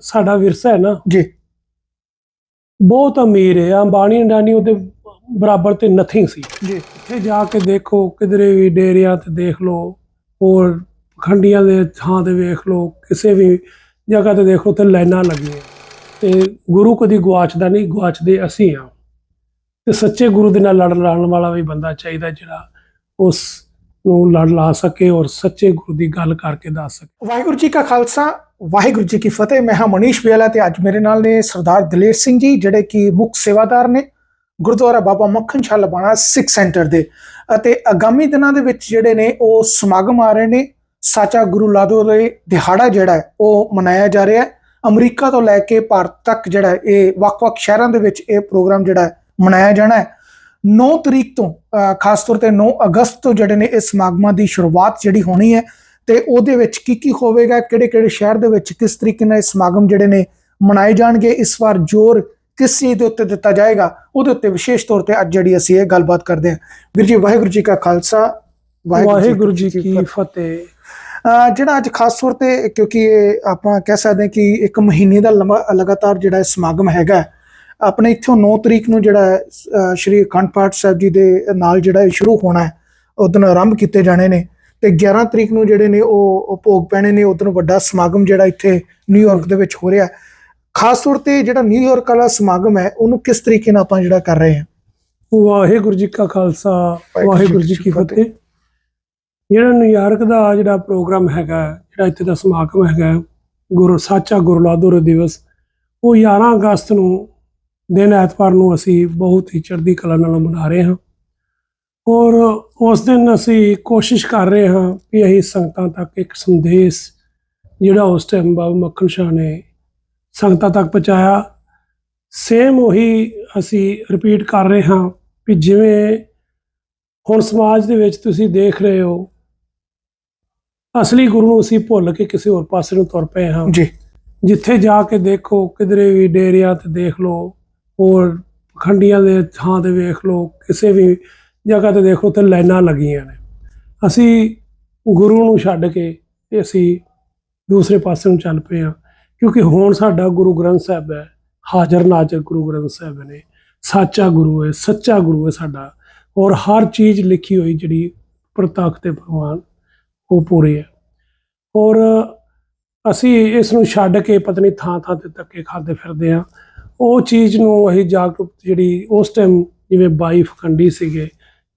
ਸਾਡਾ ਵਿਰਸਾ ਹੈ ਨਾ। ਜੀ। ਬਹੁਤ ਅਮੀਰ ਹੈ। ਅੰਬਾਨੀ ਅੰਡਾਨੀ ਉਹਦੇ ਬਰਾਬਰ ਤੇ ਨਥਿੰਗ ਸੀ। ਜੀ। ਇੱਥੇ ਜਾ ਕੇ ਦੇਖੋ ਕਿਧਰੇ ਵੀ ਡੇਰਿਆਂ ਤੇ ਦੇਖ ਲਓ ਹੋਰ ਖੰਡੀਆਂ ਦੇ ਥਾਂ ਤੇ ਵੇਖ ਲਓ ਕਿਸੇ ਵੀ ਜਗ੍ਹਾ ਤੇ ਦੇਖੋ ਤੇ ਲਾਈਨਾਂ ਲੱਗੀਆਂ। ਤੇ ਗੁਰੂ ਕਦੀ ਗਵਾਚਦਾ ਨਹੀਂ ਗਵਾਚਦੇ ਅਸੀਂ ਆ ਤੇ ਸੱਚੇ ਗੁਰੂ ਦੇ ਨਾਲ ਲੜ ਲਾਣ ਵਾਲਾ ਵੀ ਬੰਦਾ ਚਾਹੀਦਾ ਜਿਹੜਾ ਉਸ ਨੂੰ ਲੜ ਲਾ ਸਕੇ ਔਰ ਸੱਚੇ ਗੁਰੂ ਦੀ ਗੱਲ ਕਰਕੇ ਦੱਸ ਸਕੇ। ਵਾਹਿਗੁਰੂ ਜੀ ਕਾ ਖਾਲਸਾ ਵਾਹਿਗੁਰੂ ਜੀ ਕੀ ਫਤਿਹ, ਮੈਂ ਹਾਂ ਮਨੀਸ਼ ਬੇਲਾ ਤੇ ਅੱਜ ਮੇਰੇ ਨਾਲ ਨੇ ਸਰਦਾਰ ਦਲੇਰ ਸਿੰਘ ਜੀ, ਜਿਹੜੇ ਕਿ ਮੁੱਖ ਸੇਵਾਦਾਰ ਨੇ ਗੁਰਦੁਆਰਾ ਬਾਬਾ ਮੱਖਣ ਸ਼ਾਹ ਲਬਾਣਾ ਸਿੱਖ ਸੈਂਟਰ ਦੇ। ਅਤੇ ਆਗਾਮੀ ਦਿਨਾਂ ਦੇ ਵਿੱਚ ਜਿਹੜੇ ਨੇ ਉਹ ਸਮਾਗਮ ਆ ਰਹੇ ਨੇ, ਸਾਚਾ ਗੁਰੂ ਲਾਦੋ ਦੇ ਦਿਹਾੜਾ ਜਿਹੜਾ ਉਹ ਮਨਾਇਆ ਜਾ ਰਿਹਾ ਹੈ। ਅਮਰੀਕਾ ਤੋਂ ਲੈ ਕੇ ਭਾਰਤ ਤੱਕ ਜਿਹੜਾ ਇਹ ਵੱਖ-ਵੱਖ ਸ਼ਹਿਰਾਂ ਦੇ ਵਿੱਚ ਇਹ ਪ੍ਰੋਗਰਾਮ ਜਿਹੜਾ ਮਨਾਇਆ ਜਾਣਾ ਹੈ। 9 ਤਰੀਕ ਤੋਂ ਖਾਸ ਤੌਰ ਤੇ 9 ਅਗਸਤ ਤੋਂ ਜਿਹੜੇ ਨੇ ਇਹ ਸਮਾਗਮਾਂ ਦੀ ਸ਼ੁਰੂਆਤ ਜਿਹੜੀ ਹੋਣੀ ਹੈ ਤੇ ਉਹਦੇ ਵਿੱਚ ਕੀ ਕੀ ਹੋਵੇਗਾ ਕਿਹੜੇ ਕਿਹੜੇ ਸ਼ਹਿਰ ਦੇ ਵਿੱਚ ਕਿਸ ਤਰੀਕੇ ਨਾਲ ਇਹ ਸਮਾਗਮ ਜਿਹੜੇ ਨੇ ਮਨਾਏ ਜਾਣਗੇ ਇਸ ਵਾਰ ਜ਼ੋਰ ਕਿਸ ਚੀਜ਼ ਦੇ ਉੱਤੇ ਦਿੱਤਾ ਜਾਏਗਾ ਉਹਦੇ ਉੱਤੇ ਵਿਸ਼ੇਸ਼ ਤੌਰ ਤੇ ਅੱਜ ਜਿਹੜੀ ਅਸੀਂ ਇਹ ਗੱਲਬਾਤ ਕਰਦੇ ਹਾਂ। ਵੀਰ ਜੀ ਵਾਹਿਗੁਰੂ ਜੀ ਕਾ ਖਾਲਸਾ ਵਾਹਿਗੁਰੂ ਜੀ ਕੀ ਫਤਿਹ। ਜਿਹੜਾ ਅੱਜ ਖਾਸ ਤੌਰ ਤੇ ਕਿਉਂਕਿ ਇਹ ਆਪਾਂ ਕਹਿ ਸਕਦੇ ਹਾਂ ਕਿ ਇੱਕ ਮਹੀਨੇ ਦਾ ਲਗਾਤਾਰ ਜਿਹੜਾ ਇਹ ਸਮਾਗਮ ਹੈਗਾ ਆਪਣੇ ਇੱਥੋਂ 9 ਤਰੀਕ ਨੂੰ ਜਿਹੜਾ ਸ਼੍ਰੀ ਅਖੰਡ ਪਾਠ ਸਾਹਿਬ ਜੀ ਦੇ ਨਾਲ ਜਿਹੜਾ ਸ਼ੁਰੂ ਹੋਣਾ ਹੈ ਉਦੋਂ ਆਰੰਭ ਕੀਤੇ ਜਾਣੇ ਨੇ। ਤੇ 11 ਤਰੀਕ ਨੂੰ ਜਿਹੜੇ ਨੇ ਉਹ ਭੋਗ ਪੈਣੇ ਨੇ ਉਦੋਂ ਵੱਡਾ ਸਮਾਗਮ ਜਿਹੜਾ ਇੱਥੇ ਨਿਊਯਾਰਕ ਦੇ ਵਿੱਚ ਹੋ ਰਿਹਾ। ਖਾਸ ਤੌਰ ਤੇ ਜਿਹੜਾ ਨਿਊਯਾਰਕ ਵਾਲਾ ਸਮਾਗਮ ਹੈ ਉਹਨੂੰ ਕਿਸ ਤਰੀਕੇ ਨਾਲ ਆਪਾਂ ਜਿਹੜਾ ਕਰ ਰਹੇ ਹਾਂ? ਵਾਹਿਗੁਰੂ ਜੀ ਕਾ ਖਾਲਸਾ ਵਾਹਿਗੁਰੂ ਜੀ ਕੀ ਫਤਿਹ। ਜਿਹੜਾ ਨਿਊਯਾਰਕ ਦਾ ਜਿਹੜਾ ਪ੍ਰੋਗਰਾਮ ਹੈਗਾ ਜਿਹੜਾ ਇੱਥੇ ਦਾ ਸਮਾਗਮ ਹੈਗਾ ਗੁਰੂ ਸਾਚਾ ਗੁਰੂ ਲਾਦੋਰੇ ਦਿਵਸ ਉਹ 11 ਅਗਸਤ ਨੂੰ ਦਿਨ ਐਤਵਾਰ ਨੂੰ ਅਸੀਂ ਬਹੁਤ ਹੀ ਚੜ੍ਹਦੀ ਕਲਾ ਨਾਲ ਮਨਾ ਰਹੇ ਹਾਂ। ਔਰ ਉਸ ਦਿਨ ਅਸੀਂ ਕੋਸ਼ਿਸ਼ ਕਰ ਰਹੇ ਹਾਂ ਕਿ ਅਸੀਂ ਸੰਗਤਾਂ ਤੱਕ ਇੱਕ ਸੰਦੇਸ਼ ਜਿਹੜਾ ਉਸ ਟਾਈਮ ਬਾਬਾ ਮੱਖਣ ਸ਼ਾਹ ਨੇ ਸੰਗਤਾਂ ਤੱਕ ਪਹੁੰਚਾਇਆ। ਸੇਮ ਉਹੀ ਅਸੀਂ ਰਿਪੀਟ ਕਰ ਰਹੇ ਹਾਂ ਵੀ ਜਿਵੇਂ ਹੁਣ ਸਮਾਜ ਦੇ ਵਿੱਚ ਤੁਸੀਂ ਦੇਖ ਰਹੇ ਹੋ ਅਸਲੀ ਗੁਰੂ ਨੂੰ ਅਸੀਂ ਭੁੱਲ ਕੇ ਕਿਸੇ ਹੋਰ ਪਾਸੇ ਨੂੰ ਤੁਰ ਪਏ ਹਾਂ। ਜੀ। ਜਿੱਥੇ ਜਾ ਕੇ ਦੇਖੋ ਕਿਧਰੇ ਵੀ ਡੇਰਿਆਂ ਤੇ ਦੇਖ ਲਓ ਹੋਰ ਖੰਡੀਆਂ ਦੇ ਥਾਂ ਤੇ ਵੇਖ ਲਓ ਕਿਸੇ ਵੀ ਜਗ੍ਹਾ ਤੇ ਦੇਖੋ ਤੇ ਲਾਈਨਾਂ ਲੱਗੀਆਂ ਨੇ। ਅਸੀਂ ਗੁਰੂ ਨੂੰ ਛੱਡ ਕੇ ਤੇ ਅਸੀਂ ਦੂਸਰੇ ਪਾਸੇ ਨੂੰ ਚੱਲ ਪਏ ਹਾਂ। ਕਿਉਂਕਿ ਹੁਣ ਸਾਡਾ ਗੁਰੂ ਗ੍ਰੰਥ ਸਾਹਿਬ ਹੈ, ਹਾਜ਼ਰ ਨਾਜ਼ਰ ਗੁਰੂ ਗ੍ਰੰਥ ਸਾਹਿਬ ਨੇ। ਸਾਚਾ ਗੁਰੂ ਹੈ, ਸੱਚਾ ਗੁਰੂ ਹੈ ਸਾਡਾ। ਔਰ ਹਰ ਚੀਜ਼ ਲਿਖੀ ਹੋਈ ਜਿਹੜੀ ਪ੍ਰਤੱਖ ਤੇ ਪ੍ਰਮਾਣ ਉਹ ਪੂਰੇ ਹੈ। ਔਰ ਅਸੀਂ ਇਸ ਨੂੰ ਛੱਡ ਕੇ ਪਤਨੀ ਥਾਂ ਥਾਂ ਤੇ ਧੱਕੇ ਖਾਦੇ ਫਿਰਦੇ ਆ ਉਹ ਚੀਜ਼ ਨੂੰ ਅਸੀਂ ਜਾਗਰੂਕ ਜਿਹੜੀ ਉਸ ਟਾਈਮ ਜਿਵੇਂ ਬਾਈ ਫਕੰਡੀ ਸੀਗੇ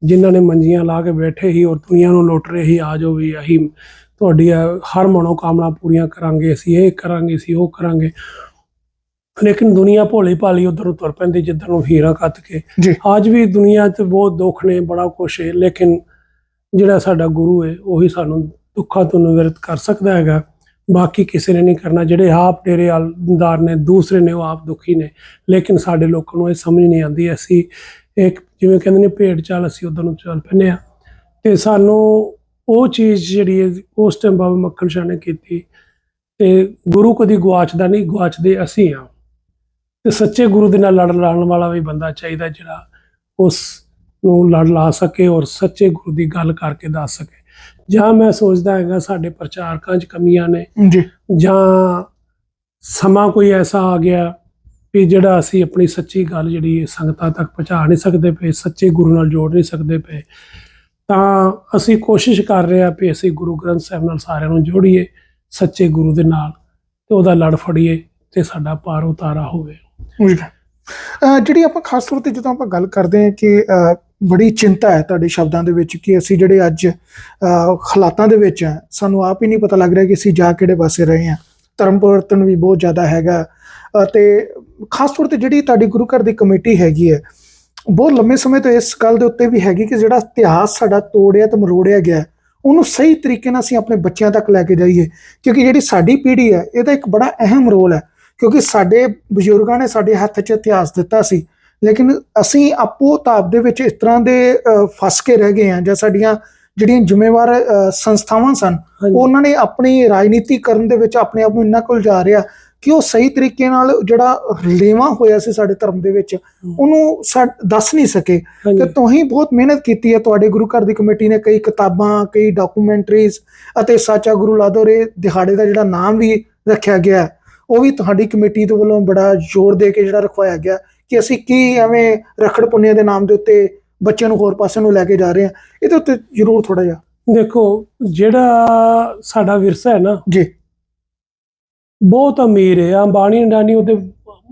ਜਿਨ੍ਹਾਂ ਨੇ ਮੰਜੀਆਂ ਲਾ ਕੇ ਬੈਠੇ ਸੀ ਔਰ ਦੁਨੀਆ ਨੂੰ ਲੁੱਟ ਰਹੇ ਸੀ ਆ ਜਾਓ ਵੀ ਅਸੀਂ ਤੁਹਾਡੀ ਹਰ ਮਨੋਕਾਮਨਾ ਪੂਰੀਆਂ ਕਰਾਂਗੇ ਅਸੀਂ ਇਹ ਕਰਾਂਗੇ ਅਸੀਂ ਉਹ ਕਰਾਂਗੇ। ਲੇਕਿਨ ਦੁਨੀਆ ਭੋਲੀ ਭਾਲੀ ਉਧਰ ਤੁਰ ਪੈਂਦੀ ਜਿੱਧਰ ਨੂੰ ਹੀਰਾ ਕੱਤ ਕੇ। ਅੱਜ ਵੀ ਦੁਨੀਆ 'ਚ ਬਹੁਤ ਦੁੱਖ ਨੇ ਬੜਾ ਕੁਛ ਹੈ ਲੇਕਿਨ ਜਿਹੜਾ ਸਾਡਾ ਗੁਰੂ ਹੈ ਉਹੀ ਸਾਨੂੰ ਦੁੱਖਾਂ ਤੋਂ ਨਿਵਰਤ ਕਰ ਸਕਦਾ ਹੈਗਾ। ਬਾਕੀ ਕਿਸੇ ਨੇ ਨਹੀਂ ਕਰਨਾ ਜਿਹੜੇ ਆਪ ਡੇਰੇ ਆਲਦਾਰ ਨੇ ਦੂਸਰੇ ਨੇ ਉਹ ਆਪ ਦੁਖੀ ਨੇ। ਲੇਕਿਨ ਸਾਡੇ ਲੋਕਾਂ ਨੂੰ ਇਹ ਸਮਝ ਨਹੀਂ ਆਉਂਦੀ ਅਸੀਂ ਇੱਕ ਜਿਵੇਂ ਕਹਿੰਦੇ ਨੇ ਭੇਡ ਚਾਲ ਅਸੀਂ ਉਧਰ ਨੂੰ ਚੱਲ ਪੈਂਦੇ ਆ ਤੇ ਸਾਨੂੰ ਉਹ ਚੀਜ਼ ਜਿਹੜੀ ਹੈ ਉਸ ਟਾਈਮ ਬਾਬਾ ਮੱਖਣ ਸ਼ਾਹ ਨੇ ਕੀਤੀ। ਤੇ ਗੁਰੂ ਕਦੀ ਗਵਾਚਦਾ ਨਹੀਂ ਗਵਾਚਦੇ ਅਸੀਂ ਆ ਤੇ ਸੱਚੇ ਗੁਰੂ ਦੇ ਨਾਲ ਲੜ ਲਾਣ ਵਾਲਾ ਵੀ ਬੰਦਾ ਚਾਹੀਦਾ ਜਿਹੜਾ ਉਸ ਨੂੰ ਲੜ ਲਾ ਸਕੇ ਔਰ ਸੱਚੇ ਗੁਰੂ ਦੀ ਗੱਲ ਕਰਕੇ ਦੱਸ ਸਕੇ। ਜਾਂ ਮੈਂ ਸੋਚਦਾ ਹੈਗਾ ਸਾਡੇ ਪ੍ਰਚਾਰਕਾਂ 'ਚ ਕਮੀਆਂ ਨੇ। ਜੀ। ਜਾਂ ਸਮਾਂ ਕੋਈ ਐਸਾ ਆ ਗਿਆ ਵੀ ਜਿਹੜਾ ਅਸੀਂ ਆਪਣੀ ਸੱਚੀ ਗੱਲ ਜਿਹੜੀ ਸੰਗਤਾਂ ਤੱਕ ਪਹੁੰਚਾ ਨਹੀਂ ਸਕਦੇ ਪਏ, ਸੱਚੇ ਗੁਰੂ ਨਾਲ ਜੋੜ ਨਹੀਂ ਸਕਦੇ ਪਏ, ਤਾਂ ਅਸੀਂ ਕੋਸ਼ਿਸ਼ ਕਰ ਰਹੇ ਹਾਂ ਵੀ ਅਸੀਂ ਗੁਰੂ ਗ੍ਰੰਥ ਸਾਹਿਬ ਨਾਲ ਸਾਰਿਆਂ ਨੂੰ ਜੋੜੀਏ, ਸੱਚੇ ਗੁਰੂ ਦੇ ਨਾਲ ਤੇ ਉਹਦਾ ਲੜ ਫੜੀਏ ਤੇ ਸਾਡਾ ਪਾਰ ਉਤਾਰਾ ਹੋਵੇ। ਜਿਹੜੀ ਆਪਾਂ ਖਾਸ ਤੌਰ ਤੇ ਜਦੋਂ ਆਪਾਂ ਗੱਲ ਕਰਦੇ ਹਾਂ ਕਿ ਬੜੀ ਚਿੰਤਾ ਹੈ ਤੁਹਾਡੇ ਸ਼ਬਦਾਂ ਦੇ ਵਿੱਚ ਕਿ ਅਸੀਂ ਜਿਹੜੇ ਅੱਜ ਹਾਲਾਤਾਂ ਦੇ ਵਿੱਚ ਆ ਸਾਨੂੰ ਆਪ ਹੀ ਨਹੀਂ ਪਤਾ ਲੱਗ ਰਿਹਾ ਕਿ ਅਸੀਂ ਜਾ ਕਿਹੜੇ ਪਾਸੇ ਰਹੇ ਹਾਂ। ਧਰਮ ਪਰਿਵਰਤਨ ਵੀ ਬਹੁਤ ਜ਼ਿਆਦਾ ਹੈਗਾ ਅਤੇ ਖਾਸ ਤੌਰ ਤੇ ਜਿਹੜੀ ਤੁਹਾਡੀ ਗੁਰੂ ਘਰ ਦੀ ਕਮੇਟੀ ਹੈਗੀ ਹੈ ਬਹੁਤ ਲੰਮੇ ਸਮੇਂ ਤੋਂ ਇਸ ਗੱਲ ਦੇ ਉੱਤੇ ਵੀ ਹੈਗੀ ਕਿ ਜਿਹੜਾ ਇਤਿਹਾਸ ਸਾਡਾ ਤੋੜਿਆ ਤੇ ਮਰੋੜਿਆ ਗਿਆ ਉਹਨੂੰ ਸਹੀ ਤਰੀਕੇ ਨਾਲ ਅਸੀਂ ਆਪਣੇ ਬੱਚਿਆਂ ਤੱਕ ਲੈ ਕੇ ਜਾਈਏ ਕਿਉਂਕਿ ਜਿਹੜੀ ਸਾਡੀ ਪੀੜ੍ਹੀ ਹੈ ਇਹਦਾ ਇੱਕ ਬੜਾ ਅਹਿਮ ਰੋਲ ਹੈ ਕਿਉਂਕਿ ਸਾਡੇ ਬਜ਼ੁਰਗਾਂ ਨੇ ਸਾਡੇ ਹੱਥ 'ਚ ਇਤਿਹਾਸ ਦਿੱਤਾ ਸੀ ਲੇਕਿਨ ਅਸੀਂ ਆਪੋ ਤਾਪ ਦੇ ਵਿੱਚ ਇਸ ਤਰ੍ਹਾਂ ਦੇ ਫਸ ਕੇ ਰਹਿ ਗਏ ਹਾਂ ਜਾਂ ਸਾਡੀਆਂ ਜਿਹੜੀਆਂ ਜ਼ਿੰਮੇਵਾਰ ਸੰਸਥਾਵਾਂ ਸਨ ਉਹਨਾਂ ਨੇ ਆਪਣੀ ਰਾਜਨੀਤੀ ਕਰਨ ਦੇ ਵਿੱਚ ਆਪਣੇ ਆਪ ਨੂੰ ਇੰਨਾ ਕੁ ਉਲਝਾ ਰਿਆ ਕਿ ਉਹ ਸਹੀ ਤਰੀਕੇ ਨਾਲ ਜਿਹੜਾ ਰਲੇਵਾ ਹੋਇਆ ਸੀ ਸਾਡੇ ਧਰਮ ਦੇ ਵਿੱਚ ਉਹਨੂੰ ਦੱਸ ਨਹੀਂ ਸਕੇ। ਤੇ ਤੁਸੀਂ ਬਹੁਤ ਮਿਹਨਤ ਕੀਤੀ ਹੈ ਤੁਹਾਡੇ ਗੁਰੂ ਘਰ ਦੀ ਕਮੇਟੀ ਨੇ ਕਈ ਕਿਤਾਬਾਂ ਕਈ ਡਾਕੂਮੈਂਟਰੀਜ਼ ਅਤੇ ਸਾਚਾ ਗੁਰੂ ਲਾਦੋਰੇ ਦਿਹਾੜੇ ਦਾ ਜਿਹੜਾ ਨਾਮ ਵੀ ਰੱਖਿਆ ਗਿਆ ਉਹ ਵੀ ਤੁਹਾਡੀ ਕਮੇਟੀ ਦੇ ਵੱਲੋਂ ਬੜਾ ਜ਼ੋਰ ਦੇ ਕੇ ਜਿਹੜਾ ਰਖਵਾਇਆ ਗਿਆ ਕਿ ਅਸੀਂ ਕੀ ਐਵੇਂ ਰਖੜ ਪੁੰਨਿਆ ਦੇ ਨਾਮ ਦੇ ਉੱਤੇ ਬੱਚਿਆਂ ਨੂੰ ਹੋਰ ਪਾਸੇ ਨੂੰ ਲੈ ਕੇ ਜਾ ਰਹੇ ਹਾਂ। ਇਹਦੇ ਉੱਤੇ ਜ਼ਰੂਰ ਥੋੜਾ ਜਿਹਾ। ਦੇਖੋ ਜਿਹੜਾ ਸਾਡਾ ਵਿਰਸਾ ਹੈ ਨਾ ਜੀ। ਬਹੁਤ ਅਮੀਰ ਹੈ। ਅੰਬਾਨੀ ਅੰਡਾਨੀ ਉਹਦੇ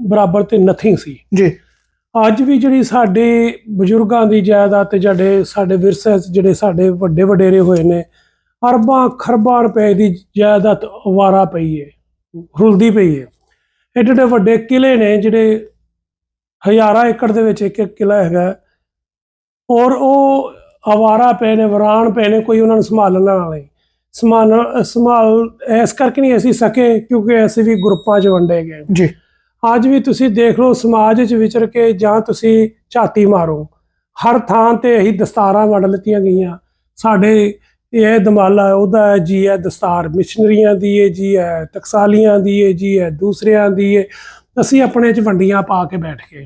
ਬਰਾਬਰ ਤੇ ਨਥਿੰਗ ਸੀ। ਜੀ। ਅੱਜ ਵੀ ਜਿਹੜੀ ਸਾਡੇ ਬਜ਼ੁਰਗਾਂ ਦੀ ਜਾਇਦਾਦ ਤੇ ਜਿਹੜੇ ਸਾਡੇ ਵਿਰਸੇ ਜਿਹੜੇ ਸਾਡੇ ਵੱਡੇ ਵਡੇਰੇ ਹੋਏ ਨੇ ਅਰਬਾਂ ਖਰਬਾਂ ਰੁਪਏ ਦੀ ਜਾਇਦਾਦ ਅਵਾਰਾ ਪਈ ਹੈ ਰੁਲਦੀ ਪਈ ਹੈ। ਏਡੇ ਏਡੇ ਵੱਡੇ ਕਿਲੇ ਨੇ ਜਿਹੜੇ ਹਜ਼ਾਰਾਂ ਏਕੜ ਦੇ ਵਿੱਚ ਇੱਕ ਇੱਕ ਕਿਲਾ ਹੈਗਾ। ਔਰ ਉਹ ਅਵਾਰਾ ਪਏ ਨੇ ਵਰਾਨ ਪਏ ਨੇ ਕੋਈ ਉਹਨਾਂ ਨੂੰ ਸੰਭਾਲਣ ਵਾਲਾ ਨਹੀਂ। ਸੰਭਾਲ ਸੰਭਾਲ ਇਸ ਕਰਕੇ ਨਹੀਂ ਅਸੀਂ ਸਕੇ ਕਿਉਂਕਿ ਅਸੀਂ ਵੀ ਗਰੁੱਪਾਂ 'ਚ ਵੰਡੇ ਗਏ ਜੀ। ਅੱਜ ਵੀ ਤੁਸੀਂ ਦੇਖ ਲਓ ਸਮਾਜ ਵਿੱਚ ਵਿਚਰ ਕੇ ਜਾਂ ਤੁਸੀਂ ਝਾਤੀ ਮਾਰੋ ਹਰ ਥਾਂ ਤੇ ਇਹੀ ਦਸਤਾਰਾਂ ਵੰਡ ਲਿੱਤੀਆਂ ਗਈਆਂ। ਸਾਡੇ ਇਹ ਦਮਾਲਾ ਉਹਦਾ ਹੈ ਜੀ ਹੈ ਦਸਤਾਰ ਮਿਸ਼ਨਰੀਆਂ ਦੀ ਹੈ ਜੀ ਹੈ ਟਕਸਾਲੀਆਂ ਦੀ ਹੈ ਜੀ ਹੈ ਦੂਸਰਿਆਂ ਦੀ ਹੈ ਅਸੀਂ ਆਪਣੇ ਚ ਵੰਡੀਆਂ ਪਾ ਕੇ ਬੈਠ ਗਏ।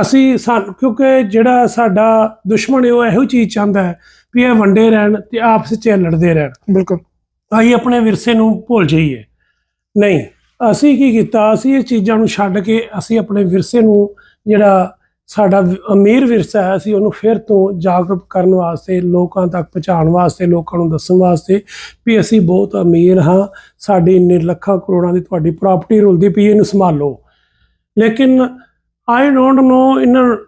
ਅਸੀਂ ਸਾਨੂੰ ਕਿਉਂਕਿ ਜਿਹੜਾ ਸਾਡਾ ਦੁਸ਼ਮਣ ਹੈ ਉਹ ਇਹੋ ਚੀਜ਼ ਚਾਹੁੰਦਾ ਹੈ ਵੀ ਇਹ ਵੰਡੇ ਰਹਿਣ ਤੇ ਆਪਸ ਵਿੱਚ ਲੜਦੇ ਰਹਿਣ। ਬਿਲਕੁਲ। ਅਸੀਂ ਆਪਣੇ ਵਿਰਸੇ ਨੂੰ ਭੁੱਲ ਜਾਈਏ। ਨਹੀਂ ਅਸੀਂ ਕੀ ਕੀਤਾ? ਅਸੀਂ ਇਹ ਚੀਜ਼ਾਂ ਨੂੰ ਛੱਡ ਕੇ ਅਸੀਂ ਆਪਣੇ ਵਿਰਸੇ ਨੂੰ ਜਿਹੜਾ ਸਾਡਾ ਅਮੀਰ ਵਿਰਸਾ ਹੈ ਅਸੀਂ ਉਹਨੂੰ ਫਿਰ ਤੋਂ ਜਾਗਰੂਕ ਕਰਨ ਵਾਸਤੇ ਲੋਕਾਂ ਤੱਕ ਪਹੁੰਚਾਉਣ ਵਾਸਤੇ ਲੋਕਾਂ ਨੂੰ ਦੱਸਣ ਵਾਸਤੇ ਵੀ ਅਸੀਂ ਬਹੁਤ ਅਮੀਰ ਹਾਂ। ਸਾਡੀ ਇੰਨੇ ਲੱਖਾਂ ਕਰੋੜਾਂ ਦੀ ਤੁਹਾਡੀ ਪ੍ਰਾਪਰਟੀ ਰੁਲਦੀ ਪਈ ਇਹਨੂੰ ਸੰਭਾਲੋ। ਲੇਕਿਨ ਆਈ ਡੋਂਟ ਨੋ ਇਹਨਾਂ ਨੂੰ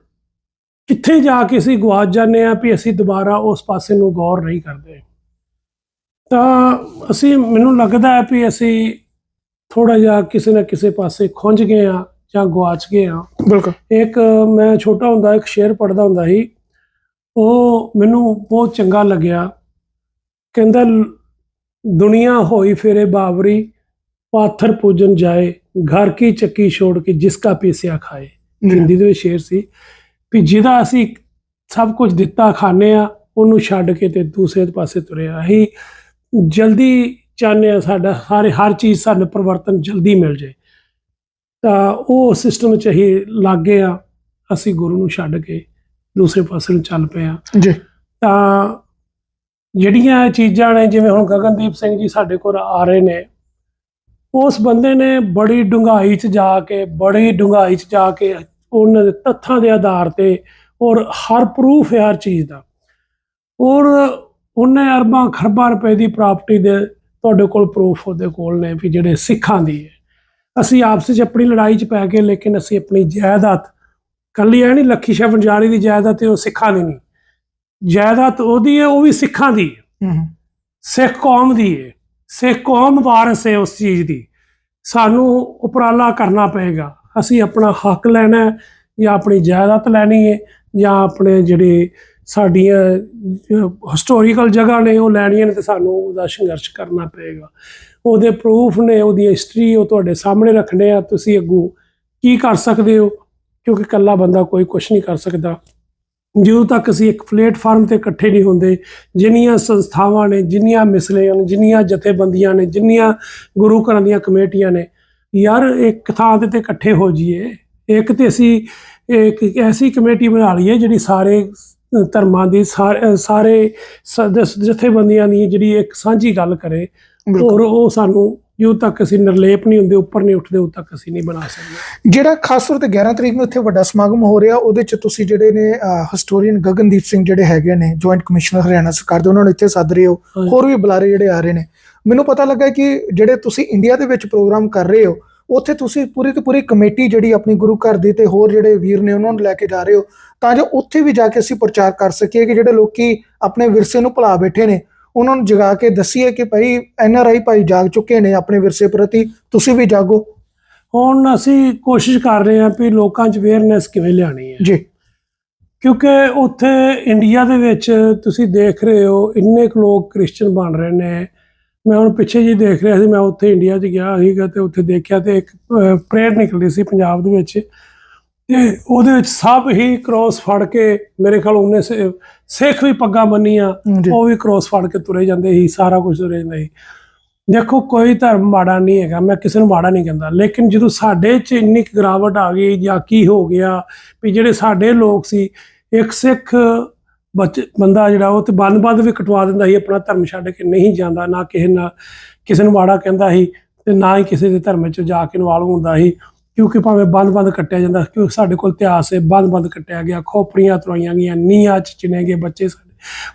ਕਿੱਥੇ ਜਾ ਕੇ ਅਸੀਂ ਗਵਾਚ ਜਾਂਦੇ ਆ ਵੀ ਅਸੀਂ ਦੁਬਾਰਾ ਉਸ ਪਾਸੇ ਨੂੰ ਗੌਰ ਨਹੀਂ ਕਰਦੇ। ਤਾਂ ਅਸੀਂ ਮੈਨੂੰ ਲੱਗਦਾ ਹੈ ਵੀ ਅਸੀਂ ਥੋੜਾ ਜਿਹਾ ਕਿਸੇ ਨਾ ਕਿਸੇ ਪਾਸੇ ਖੁੰਝ ਗਏ ਆ ਜਾਂ ਗਵਾਚ ਗਏ ਆ ਬਿਲਕੁਲ। ਇੱਕ ਮੈਂ ਛੋਟਾ ਹੁੰਦਾ ਇੱਕ ਸ਼ੇਰ ਪੜਦਾ ਹੁੰਦਾ ਸੀ। ਉਹ ਮੈਨੂੰ ਬਹੁਤ ਚੰਗਾ ਲੱਗਿਆ। ਕਹਿੰਦਾ ਦੁਨੀਆ ਹੋਈ ਫੇਰੇ ਬਾਵਰੀ ਪਾਥਰ ਪੂਜਨ ਜਾਏ ਘਰ ਕੀ ਚੱਕੀ ਛੋੜ ਕੇ ਜਿਸ ਕਾ ਪੀਸਿਆ ਖਾਏ। ਹਿੰਦੀ ਦੇ ਵਿੱਚ ਸ਼ੇਰ ਸੀ। ਵੀ ਜਿਹਦਾ ਅਸੀਂ ਸਭ ਕੁਝ ਦਿੱਤਾ ਖਾਣੇ ਆ ਉਹਨੂੰ ਛੱਡ ਕੇ ਤੇ ਦੂਸਰੇ ਪਾਸੇ ਤੁਰਿਆ। ਅਸੀਂ ਜਲਦੀ ਚਾਹੁੰਦੇ ਆ ਸਾਡਾ ਹਰ ਹਰ ਚੀਜ਼ ਸਾਨੂੰ ਪਰਿਵਰਤਨ ਜਲਦੀ ਮਿਲ ਜਾਏ। ਤਾਂ ਉਹ ਸਿਸਟਮ ਚ ਹੀ ਲੱਗ ਗਏ ਆ ਅਸੀਂ ਗੁਰੂ ਨੂੰ ਛੱਡ ਕੇ ਦੂਸਰੇ ਪਾਸੇ ਨੂੰ ਚੱਲ ਪਏ ਆ ਜੀ। ਤਾਂ ਜਿਹੜੀਆਂ ਚੀਜ਼ਾਂ ਨੇ ਜਿਵੇਂ ਹੁਣ ਗਗਨਦੀਪ ਸਿੰਘ ਜੀ ਸਾਡੇ ਕੋਲ ਆ ਰਹੇ ਨੇ ਉਸ ਬੰਦੇ ਨੇ ਬੜੀ ਡੂੰਘਾਈ 'ਚ ਜਾ ਕੇ ਬੜੀ ਡੂੰਘਾਈ 'ਚ ਜਾ ਕੇ ਉਹਨਾਂ ਦੇ ਤੱਥਾਂ ਦੇ ਆਧਾਰ ਤੇ ਔਰ ਹਰ ਪ੍ਰੂਫ ਹੈ ਹਰ ਚੀਜ਼ ਦਾ। ਔਰ ਉਹਨੇ ਅਰਬਾਂ ਖਰਬਾਂ ਰੁਪਏ ਦੀ ਪ੍ਰਾਪਰਟੀ ਦੇ ਤੁਹਾਡੇ ਕੋਲ ਪ੍ਰੂਫ ਉਹਦੇ ਕੋਲ ਨੇ ਵੀ ਜਿਹੜੇ ਸਿੱਖਾਂ ਦੀ ਹੈ। ਅਸੀਂ ਆਪਸ ਵਿੱਚ ਆਪਣੀ ਲੜਾਈ 'ਚ ਪੈ ਗਏ ਲੇਕਿਨ ਅਸੀਂ ਆਪਣੀ ਜਾਇਦਾਦ ਕੱਲੀ ਐ ਨਹੀਂ ਲੱਖੀ ਸ਼ਾਹ ਵੰਜਾਰੀ ਦੀ ਜਾਇਦਾਦ ਤੇ ਉਹ ਸਿੱਖਾਂ ਦੀ ਨਹੀਂ। ਜਾਇਦਾਦ ਉਹਦੀ ਹੈ ਉਹ ਵੀ ਸਿੱਖਾਂ ਦੀ ਹੂੰ। ਸਿੱਖ ਕੌਮ ਦੀ ਹੈ। ਸਿੱਖ ਕੌਮ ਵਾਰਸ ਹੈ ਉਸ ਚੀਜ਼ ਦੀ। ਸਾਨੂੰ ਉਪਰਾਲਾ ਕਰਨਾ ਪਏਗਾ। ਅਸੀਂ ਆਪਣਾ ਹੱਕ ਲੈਣਾ ਹੈ, ਜਾਂ ਆਪਣੀ ਜਾਇਦਾਦ ਲੈਣੀ ਹੈ, ਜਾਂ ਆਪਣੇ ਜਿਹੜੇ ਸਾਡੀਆਂ ਹਿਸਟੋਰੀਕਲ ਜਗ੍ਹਾ ਨੇ ਉਹ ਲੈਣੀਆਂ ਨੇ ਤੇ ਸਾਨੂੰ ਉਹਦਾ ਸੰਘਰਸ਼ ਕਰਨਾ ਪਏਗਾ। ਉਹਦੇ ਪ੍ਰੂਫ ਨੇ, ਉਹਦੀ ਹਿਸਟਰੀ ਉਹ ਤੁਹਾਡੇ ਸਾਹਮਣੇ ਰੱਖਣੇ ਆ, ਤੁਸੀਂ ਅੱਗੋਂ ਕੀ ਕਰ ਸਕਦੇ ਹੋ? ਕਿਉਂਕਿ ਇਕੱਲਾ ਬੰਦਾ ਕੋਈ ਕੁਝ ਨਹੀਂ ਕਰ ਸਕਦਾ। ਜਦੋਂ ਤੱਕ ਅਸੀਂ ਇੱਕ ਪਲੇਟਫਾਰਮ ਤੇ ਇਕੱਠੇ ਨਹੀਂ ਹੁੰਦੇ, ਜਿੰਨੀਆਂ ਸੰਸਥਾਵਾਂ ਨੇ, ਜਿੰਨੀਆਂ ਮਿਸਲੇ ਨੇ, ਜਿੰਨੀਆਂ ਜਥੇਬੰਦੀਆਂ ਨੇ, ਜਿੰਨੀਆਂ ਗੁਰੂ ਘਰਾਂ ਦੀਆਂ ਕਮੇਟੀਆਂ ਨੇ ਯਾਰ ਇੱਕ ਥਾਂ ਤੇ ਤੇ ਇਕੱਠੇ ਹੋ ਜਾਈਏ। ਇੱਕ ਤੇ ਅਸੀਂ ਇੱਕ ਐਸੀ ਕਮੇਟੀ ਬਣਾ ਲਈਏ ਜਿਹੜੀ ਸਾਰੇ ਧਰਮਾਂ ਦੀ ਸਾਰੇ ਜਥੇਬੰਦੀਆਂ ਦੀ ਜਿਹੜੀ ਇੱਕ ਸਾਂਝੀ ਗੱਲ ਕਰੇ। ਔਰ ਉਹ ਸਾਨੂੰ ਜਦੋਂ ਤੱਕ ਅਸੀਂ ਨਿਰਲੇਪ ਨਹੀਂ ਹੁੰਦੇ ਉੱਪਰ ਨਹੀਂ ਉੱਠਦੇ ਉਦੋਂ ਤੱਕ ਅਸੀਂ ਨਹੀਂ ਬਣਾ ਸਕਦੇ। ਜਿਹੜਾ ਖਾਸ ਤੌਰ ਤੇ 11 ਤਰੀਕ ਨੂੰ ਇੱਥੇ ਵੱਡਾ ਸਮਾਗਮ ਹੋ ਰਿਹਾ ਉਹਦੇ ਚ ਤੁਸੀਂ ਜਿਹੜੇ ਨੇ ਹਿਸਟੋਰੀਅਨ ਗਗਨਦੀਪ ਸਿੰਘ ਜਿਹੜੇ ਹੈਗੇ ਨੇ ਜੁਆਇੰਟ ਕਮਿਸ਼ਨਰ ਹਰਿਆਣਾ ਸਰਕਾਰ ਦੇ ਉਹਨਾਂ ਨੂੰ ਇੱਥੇ ਸੱਦ ਰਹੇ ਹੋ। ਹੋਰ ਵੀ ਬੁਲਾਰੇ ਜਿਹੜੇ ਆ ਰਹੇ ਨੇ। ਮੈਨੂੰ ਪਤਾ ਲੱਗਾ ਕਿ ਜਿਹੜੇ ਤੁਸੀਂ ਇੰਡੀਆ ਦੇ ਵਿੱਚ ਪ੍ਰੋਗਰਾਮ ਕਰ ਰਹੇ ਹੋ ਉੱਥੇ ਤੁਸੀਂ ਪੂਰੀ ਤੇ ਪੂਰੀ ਕਮੇਟੀ ਜਿਹੜੀ ਆਪਣੀ ਗੁਰੂ ਘਰ ਦੀ ਤੇ ਹੋਰ ਜਿਹੜੇ ਵੀਰ ਨੇ ਉਹਨਾਂ ਨੂੰ ਲੈ ਕੇ ਜਾ ਰਹੇ ਹੋ ਤਾਂ ਜੋ ਉੱਥੇ ਵੀ ਜਾ ਕੇ ਅਸੀਂ ਪ੍ਰਚਾਰ ਕਰ ਸਕੀਏ ਕਿ ਜਿਹੜੇ ਲੋਕੀ ਆਪਣੇ ਵਿਰਸੇ ਨੂੰ ਭੁਲਾ ਬੈਠੇ ਨੇ ਉਹਨਾਂ ਨੂੰ ਜਗਾ ਕੇ ਦਸੀਏ ਕਿ ਭਾਈ ਐਨ ਆਰ ਆਈ ਭਾਈ ਜਾਗ ਚੁੱਕੇ ਨੇ ਆਪਣੇ ਵਿਰਸੇ ਪ੍ਰਤੀ ਤੁਸੀਂ ਵੀ ਜਾਗੋ। ਹੁਣ ਅਸੀਂ ਕੋਸ਼ਿਸ਼ ਕਰ ਰਹੇ ਹਾਂ ਵੀ ਲੋਕਾਂ 'ਚ ਅਵੇਅਰਨੈਸ ਕਿਵੇਂ ਲਿਆਣੀ ਹੈ। ਜੀ। ਕਿਉਂਕਿ ਉੱਥੇ ਇੰਡੀਆ ਦੇ ਵਿੱਚ ਤੁਸੀਂ ਦੇਖ ਰਹੇ ਹੋ ਇੰਨੇ ਕੁ ਲੋਕ ਕ੍ਰਿਸਚੀਅਨ ਬਣ ਰਹੇ ਨੇ ਮੈਂ ਹੁਣ ਪਿੱਛੇ ਜੀ ਦੇਖ ਰਿਹਾ ਸੀ ਮੈਂ ਉੱਥੇ ਇੰਡੀਆ 'ਚ ਗਿਆ ਸੀਗਾ ਤੇ ਉੱਥੇ ਦੇਖਿਆ ਤੇ ਇੱਕ ਪ੍ਰੇਅਰ ਨਿਕਲੀ ਸੀ ਪੰਜਾਬ ਦੇ ਵਿੱਚ ਤੇ ਉਹਦੇ ਵਿੱਚ ਸਭ ਹੀ ਕ੍ਰੋਸ ਫੜ ਕੇ ਮੇਰੇ ਖਿਆਲ ਉਹਨੇ ਸੇ- ਸਿੱਖ ਵੀ ਪੱਗਾਂ ਬੰਨੀਆਂ ਉਹ ਵੀ ਕ੍ਰੋਸ ਫੜ ਕੇ ਤੁਰੇ ਜਾਂਦੇ ਸੀ ਸਾਰਾ ਕੁਝ ਤੁਰੇ ਜਾਂਦੇ ਸੀ। ਦੇਖੋ ਕੋਈ ਧਰਮ ਮਾੜਾ ਨਹੀਂ ਹੈਗਾ ਮੈਂ ਕਿਸੇ ਨੂੰ ਮਾੜਾ ਨਹੀਂ ਕਹਿੰਦਾ ਲੇਕਿਨ ਜਦੋਂ ਸਾਡੇ 'ਚ ਇੰਨੀ ਕੁ ਗਿਰਾਵਟ ਆ ਗਈ ਜਾਂ ਕੀ ਹੋ ਗਿਆ ਵੀ ਜਿਹੜੇ ਸਾਡੇ ਲੋਕ ਸੀ ਇੱਕ ਸਿੱਖ ਬੱਚ ਬੰਦਾ ਜਿਹੜਾ ਉਹ ਤੇ ਬੰਦ-ਬੰਦ ਵੀ ਕਟਵਾ ਦਿੰਦਾ ਸੀ, ਆਪਣਾ ਧਰਮ ਛੱਡ ਕੇ ਨਹੀਂ ਜਾਂਦਾ, ਨਾ ਕਿਸੇ ਨਾਲ, ਕਿਸੇ ਨੂੰ ਮਾੜਾ ਕਹਿੰਦਾ ਸੀ ਤੇ ਨਾ ਹੀ ਕਿਸੇ ਦੇ ਧਰਮ 'ਚ ਜਾ ਕੇ ਇਨਵਾਲਵ ਹੁੰਦਾ ਸੀ। ਕਿਉਂਕਿ ਭਾਵੇਂ ਬੰਦ-ਬੰਦ ਕੱਟਿਆ ਜਾਂਦਾ, ਕਿਉਂਕਿ ਸਾਡੇ ਕੋਲ ਇਤਿਹਾਸ ਹੈ ਬੰਦ-ਬੰਦ ਕੱਟਿਆ ਗਿਆ, ਖੋਪੜੀਆਂ ਤਰਵਾਈਆਂ ਗਈਆਂ, ਨੀਹਾਂ 'ਚ ਚਿਣੇ ਗਏ ਬੱਚੇ ਸਾਡੇ।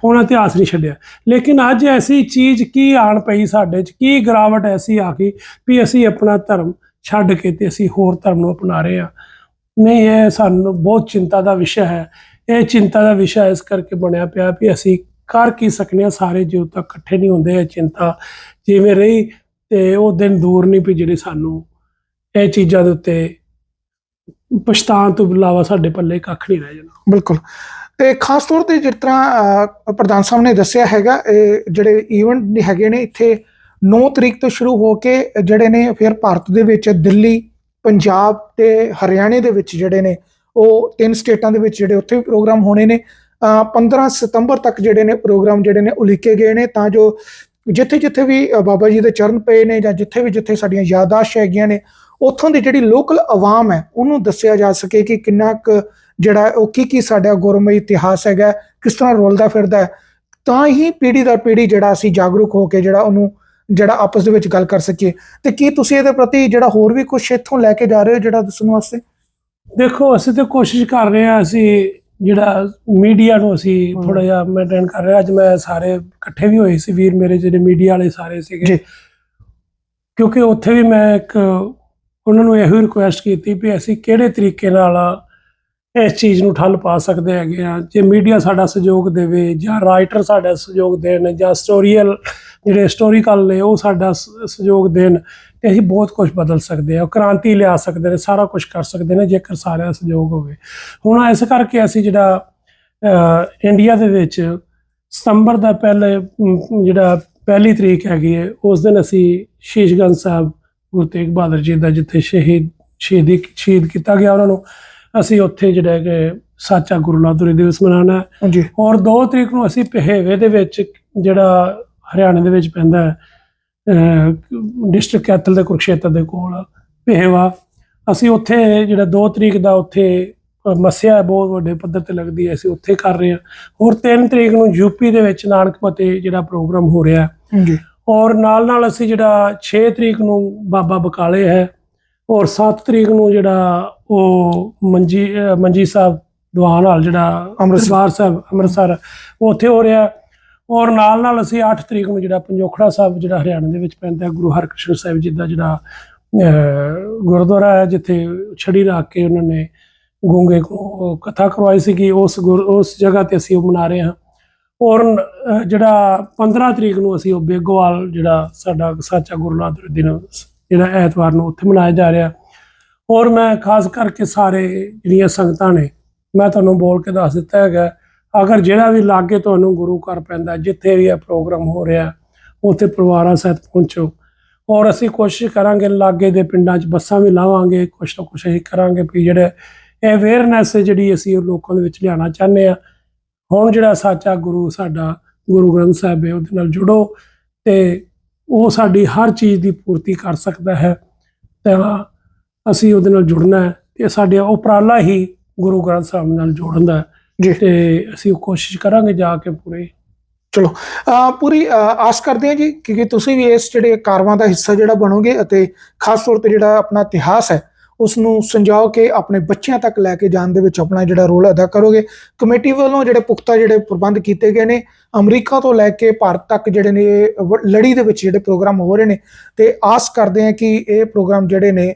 ਉਹਨਾਂ ਇਤਿਹਾਸ ਨਹੀਂ ਛੱਡਿਆ। ਲੇਕਿਨ ਅੱਜ ਐਸੀ ਚੀਜ਼ ਕੀ ਆਣ ਪਈ ਸਾਡੇ 'ਚ, ਕੀ ਗਿਰਾਵਟ ਐਸੀ ਆ ਗਈ ਵੀ ਅਸੀਂ ਆਪਣਾ ਧਰਮ ਛੱਡ ਕੇ ਤੇ ਅਸੀਂ ਹੋਰ ਧਰਮ ਨੂੰ ਅਪਣਾ ਰਹੇ ਹਾਂ। ਨਹੀਂ, ਇਹ ਸਾਨੂੰ ਬਹੁਤ ਚਿੰਤਾ ਦਾ ਵਿਸ਼ਾ ਹੈ ਇਹ ਚਿੰਤਾ ਦਾ ਵਿਸ਼ਾ ਇਸ ਕਰਕੇ ਬਣਿਆ ਪਿਆ ਵੀ ਅਸੀਂ ਕਰ ਕੀ ਸਕਨੇ ਹਾਂ ਸਾਰੇ ਜਦੋਂ ਤੱਕ ਇਕੱਠੇ ਨਹੀਂ ਹੁੰਦੇ ਇਹ ਚਿੰਤਾ ਜਿਵੇਂ ਰਹੀ ਤੇ ਉਹ ਦਿਨ ਦੂਰ ਨਹੀਂ ਵੀ ਜਿਹੜੇ ਸਾਨੂੰ ਇਹ ਚੀਜ਼ਾਂ ਦੇ ਉੱਤੇ ਪਛਤਾਣ ਤੋਂ ਇਲਾਵਾ ਸਾਡੇ ਪੱਲੇ ਕੱਖ ਨਹੀਂ ਰਹਿ ਜਾਣਾ। ਬਿਲਕੁਲ। ਤੇ ਖਾਸ ਤੌਰ ਤੇ ਜਿਸ ਤਰ੍ਹਾਂ ਅ, ਪ੍ਰਧਾਨ ਸਾਹਿਬ ਨੇ ਦੱਸਿਆ ਹੈਗਾ ਇਹ ਜਿਹੜੇ ਈਵੈਂਟ ਹੈਗੇ ਨੇ ਇੱਥੇ 9 ਤਰੀਕ ਤੋਂ ਸ਼ੁਰੂ ਹੋ ਕੇ ਜਿਹੜੇ ਨੇ ਫਿਰ ਭਾਰਤ ਦੇ ਵਿੱਚ ਦਿੱਲੀ ਪੰਜਾਬ ਤੇ ਹਰਿਆਣੇ ਦੇ ਵਿੱਚ ਜਿਹੜੇ ਨੇ ਉਹ ਤਿੰਨ ਸਟੇਟਾਂ ਦੇ ਵਿੱਚ ਜਿਹੜੇ ਉੱਥੇ ਵੀ ਪ੍ਰੋਗਰਾਮ ਹੋਣੇ ਨੇ ਅ, 15 ਸਤੰਬਰ ਤੱਕ ਜਿਹੜੇ ਨੇ ਪ੍ਰੋਗਰਾਮ ਜਿਹੜੇ ਨੇ ਉਲੀਕੇ ਗਏ ਨੇ ਤਾਂ ਜੋ ਜਿੱਥੇ ਜਿੱਥੇ ਵੀ ਬਾਬਾ ਜੀ ਦੇ ਚਰਨ ਪਏ ਨੇ ਜਾਂ ਜਿੱਥੇ ਵੀ ਜਿੱਥੇ ਸਾਡੀਆਂ ਯਾਦਾਸ਼ਤ ਹੈਗੀਆਂ ਨੇ ਉੱਥੋਂ ਦੀ ਜਿਹੜੀ ਲੋਕਲ ਆਵਾਮ ਹੈ ਉਹਨੂੰ ਦੱਸਿਆ ਜਾ ਸਕੇ ਕਿ ਕਿੰਨਾ ਕੁ ਜਿਹੜਾ ਉਹ ਕੀ ਕੀ ਸਾਡਾ ਗੁਰਮਈ ਇਤਿਹਾਸ ਹੈਗਾ ਕਿਸ ਤਰ੍ਹਾਂ ਰੋਲਦਾ ਫਿਰਦਾ ਤਾਂ ਹੀ ਪੀੜ੍ਹੀ ਦਰ ਪੀੜ੍ਹੀ ਜਿਹੜਾ ਅਸੀਂ ਜਾਗਰੂਕ ਹੋ ਕੇ ਜਿਹੜਾ ਉਹਨੂੰ ਜਿਹੜਾ ਆਪਸ ਦੇ ਵਿੱਚ ਗੱਲ ਕਰ ਸਕੀਏ। ਤੇ ਕੀ ਤੁਸੀਂ ਇਹਦੇ ਪ੍ਰਤੀ ਜਿਹੜਾ ਹੋਰ ਵੀ ਕੁਝ ਇੱਥੋਂ ਲੈ ਕੇ ਜਾ ਰਹੇ ਹੋ ਜਿਹੜਾ ਦੱਸਣ ਵਾਸਤੇ? ਦੇਖੋ ਅਸੀਂ ਤੇ ਕੋਸ਼ਿਸ਼ ਕਰ ਰਹੇ ਹਾਂ ਅਸੀਂ ਜਿਹੜਾ ਮੀਡੀਆ ਨੂੰ ਅਸੀਂ। ਥੋੜਾ ਜਿਹਾ ਮੇਨਟੇਨ ਕਰ ਰਹੇ ਅੱਜ ਮੈਂ ਸਾਰੇ ਇਕੱਠੇ ਵੀ ਹੋਏ ਸੀ ਵੀਰ ਮੇਰੇ ਜਿਹੜੇ ਮੀਡੀਆ ਵਾਲੇ ਸਾਰੇ ਸੀਗੇ ਜੀ। ਕਿਉਂਕਿ ਉੱਥੇ ਵੀ ਮੈਂ ਇੱਕ ਉਹਨਾਂ ਨੂੰ ਇਹੋ ਰਿਕੁਐਸਟ ਕੀਤੀ ਵੀ ਅਸੀਂ ਕਿਹੜੇ ਤਰੀਕੇ ਨਾਲ ਇਸ ਚੀਜ਼ ਨੂੰ ਠੱਲ ਪਾ ਸਕਦੇ ਹੈਗੇ ਆ ਜੇ ਮੀਡੀਆ ਸਾਡਾ ਸਹਿਯੋਗ ਦੇਵੇ ਜਾਂ ਰਾਈਟਰ ਸਾਡਾ ਸਹਿਯੋਗ ਦੇਣ ਜਾਂ ਸਟੋਰੀਅਲ ਜਿਹੜੇ ਹਿਸਟੋਰੀਕਲ ਨੇ ਉਹ ਸਾਡਾ ਸਹਿਯੋਗ ਦੇਣ ਤੇ ਅਸੀਂ ਬਹੁਤ ਕੁਝ ਬਦਲ ਸਕਦੇ ਆ ਕ੍ਰਾਂਤੀ ਲਿਆ ਸਕਦੇ ਨੇ ਸਾਰਾ ਕੁਝ ਕਰ ਸਕਦੇ ਨੇ ਜੇਕਰ ਸਾਰਿਆਂ ਦਾ ਸਹਿਯੋਗ ਹੋਵੇ। ਹੁਣ ਇਸ ਕਰਕੇ ਅਸੀਂ ਜਿਹੜਾ ਇੰਡੀਆ ਦੇ ਵਿੱਚ ਸਤੰਬਰ ਦਾ ਪਹਿਲੇ ਜਿਹੜਾ ਪਹਿਲੀ ਤਰੀਕ ਹੈਗੀ ਹੈ ਉਸ ਦਿਨ ਅਸੀਂ ਸ਼ੀਸ਼ਗੰਜ ਸਾਹਿਬ ਗੁਰੂ ਤੇਗ ਬਹਾਦਰ ਜੀ ਦਾ ਜਿੱਥੇ ਸ਼ਹੀਦ ਸ਼ਹੀਦੀ ਸ਼ਹੀਦ ਕੀਤਾ ਗਿਆ ਉਹਨਾਂ ਨੂੰ ਅਸੀਂ ਉੱਥੇ ਜਿਹੜਾ ਕਿ ਸਾਚਾ ਗੁਰੂ ਨਾਨਕ ਦਿਵਸ ਮਨਾਉਣਾ ਹੈ। ਔਰ 2 ਤਰੀਕ ਨੂੰ ਅਸੀਂ ਪਹੇਵੇ ਦੇ ਵਿੱਚ ਜਿਹੜਾ ਹਰਿਆਣੇ ਦੇ ਵਿੱਚ ਪੈਂਦਾ ਹੈ ਡਿਸਟ੍ਰਿਕਟ ਕੈਥਲ ਦੇ ਕੁਰਕਸ਼ੇਤਰ ਦੇ ਕੋਲ ਪਹੇਵਾ ਅਸੀਂ ਉੱਥੇ ਜਿਹੜਾ 2 ਤਰੀਕ ਦਾ ਉੱਥੇ ਮੱਸਿਆ ਬਹੁਤ ਵੱਡੇ ਪੱਧਰ ਤੇ ਲੱਗਦੀ ਹੈ ਅਸੀਂ ਉੱਥੇ ਕਰ ਰਹੇ ਹਾਂ। ਔਰ 3 ਤਰੀਕ ਨੂੰ ਯੂਪੀ ਦੇ ਵਿੱਚ ਨਾਨਕਪਤੇ ਜਿਹੜਾ ਪ੍ਰੋਗਰਾਮ ਹੋ ਰਿਹਾ ਹੈ। ਹਾਂਜੀ। ਔਰ ਨਾਲ ਨਾਲ ਅਸੀਂ ਜਿਹੜਾ 6 ਤਰੀਕ ਨੂੰ ਬਾਬਾ ਬਕਾਲੇ ਹੈ ਔਰ 7 ਤਰੀਕ ਨੂੰ ਜਿਹੜਾ ਉਹ ਮੰਜੀ ਮੰਜੀ ਸਾਹਿਬ ਦੀਵਾਨ ਹਾਲ ਜਿਹੜਾ ਅੰਮ੍ਰਿਤਸਰ। ਸਾਹਿਬ ਅੰਮ੍ਰਿਤਸਰ ਉੱਥੇ ਹੋ ਰਿਹਾ ਔਰ ਨਾਲ ਨਾਲ ਅਸੀਂ 8 ਤਰੀਕ ਨੂੰ ਜਿਹੜਾ ਪੰਜੋਖੜਾ ਸਾਹਿਬ, ਜਿਹੜਾ ਹਰਿਆਣਾ ਦੇ ਵਿੱਚ ਪੈਂਦਾ, ਗੁਰੂ ਹਰਕ੍ਰਿਸ਼ਨ ਸਾਹਿਬ ਜੀ ਦਾ ਜਿਹੜਾ ਗੁਰਦੁਆਰਾ ਹੈ, ਜਿੱਥੇ ਛੜੀ ਰੱਖ ਕੇ ਉਹਨਾਂ ਨੇ ਗੂੰਗੇ ਕੋ ਕਥਾ ਕਰਵਾਈ ਸੀਗੀ, ਉਸ ਗੁਰ- ਉਸ ਜਗ੍ਹਾ ਤੇ ਅਸੀਂ ਉਹ ਮਨਾ ਰਹੇ ਹਾਂ। ਔਰ ਜਿਹੜਾ 15 ਤਰੀਕ ਨੂੰ ਅਸੀਂ ਉਹ ਬੇਗੋਵਾਲ ਜਿਹੜਾ ਸਾਡਾ ਸਾਚਾ ਗੁਰੂ ਨਾਨਕ ਦਿਨ, ਜਿਹੜਾ ਐਤਵਾਰ ਨੂੰ ਉੱਥੇ ਮਨਾਇਆ ਜਾ ਰਿਹਾ। ਔਰ ਮੈਂ ਖਾਸ ਕਰਕੇ ਸਾਰੇ ਜਿਹੜੀਆਂ ਸੰਗਤਾਂ ਨੇ, ਮੈਂ ਤੁਹਾਨੂੰ ਬੋਲ ਕੇ ਦੱਸ ਦਿੱਤਾ ਹੈਗਾ ਅਗਰ ਜਿਹੜਾ ਵੀ ਲਾਗੇ ਤੁਹਾਨੂੰ ਗੁਰੂ ਘਰ ਪੈਂਦਾ, ਜਿੱਥੇ ਵੀ ਇਹ ਪ੍ਰੋਗਰਾਮ ਹੋ ਰਿਹਾ, ਉੱਥੇ ਪਰਿਵਾਰਾਂ ਸਹਿਤ ਪਹੁੰਚੋ। ਔਰ ਅਸੀਂ ਕੋਸ਼ਿਸ਼ ਕਰਾਂਗੇ ਲਾਗੇ ਦੇ ਪਿੰਡਾਂ 'ਚ ਬੱਸਾਂ ਵੀ ਲਾਵਾਂਗੇ, ਕੁਛ ਨਾ ਕੁਛ ਅਸੀਂ ਕਰਾਂਗੇ ਵੀ ਜਿਹੜਾ ਇਹ ਅਵੇਅਰਨੈਸ ਜਿਹੜੀ ਅਸੀਂ ਉਹ ਲੋਕਾਂ ਦੇ ਵਿੱਚ ਲਿਆਉਣਾ ਚਾਹੁੰਦੇ ਆ ਹੁਣ ਜਿਹੜਾ ਸੱਚਾ ਗੁਰੂ ਸਾਡਾ ਗੁਰੂ ਗ੍ਰੰਥ ਸਾਹਿਬ ਹੈ, ਉਹਦੇ ਨਾਲ ਜੁੜੋ ਤੇ ਉਹ ਸਾਡੀ ਹਰ ਚੀਜ਼ ਦੀ ਪੂਰਤੀ ਕਰ ਸਕਦਾ ਹੈ। ਤਾਂ ਅਸੀਂ ਉਹਦੇ ਨਾਲ ਜੁੜਨਾ ਹੈ ਤੇ ਸਾਡੇ ਉਪਰਾਲਾ ਹੀ ਗੁਰੂ ਗ੍ਰੰਥ ਸਾਹਿਬ ਨਾਲ ਜੋੜਨ ਦਾ ਜੀ। ਤੇ ਅਸੀਂ ਕੋਸ਼ਿਸ਼ ਕਰਾਂਗੇ ਜਾ ਕੇ ਪੂਰੇ। ਚਲੋ ਪੂਰੀ ਆਸ ਕਰਦੇ ਹਾਂ ਜੀ ਕਿ ਤੁਸੀਂ ਵੀ ਇਸ ਜਿਹੜੇ ਕਾਰਵਾਂ ਦਾ ਹਿੱਸਾ ਜਿਹੜਾ ਬਣੋਗੇ ਅਤੇ ਖਾਸ ਤੌਰ ਤੇ ਜਿਹੜਾ ਆਪਣਾ ਇਤਿਹਾਸ ਹੈ ਉਸ ਨੂੰ ਸੰਜਾਓ ਕੇ ਆਪਣੇ ਬੱਚਿਆਂ ਤੱਕ ਲੈ ਕੇ ਜਾਣ ਦੇ ਵਿੱਚ ਆਪਣਾ ਜਿਹੜਾ ਰੋਲ ਅਦਾ ਕਰੋਗੇ। ਕਮੇਟੀ ਵੱਲੋਂ ਜਿਹੜੇ ਪੁਖਤਾ ਜਿਹੜੇ ਪ੍ਰਬੰਧ ਕੀਤੇ ਗਏ ਨੇ ਅਮਰੀਕਾ ਤੋਂ ਲੈ ਕੇ ਭਾਰਤ ਤੱਕ ਜਿਹੜੇ ਨੇ ਲੜੀ ਦੇ ਵਿੱਚ ਜਿਹੜੇ ਪ੍ਰੋਗਰਾਮ ਹੋ ਰਹੇ ਨੇ ਤੇ ਆਸ ਕਰਦੇ ਹਾਂ ਕਿ ਇਹ ਪ੍ਰੋਗਰਾਮ ਜਿਹੜੇ ਨੇ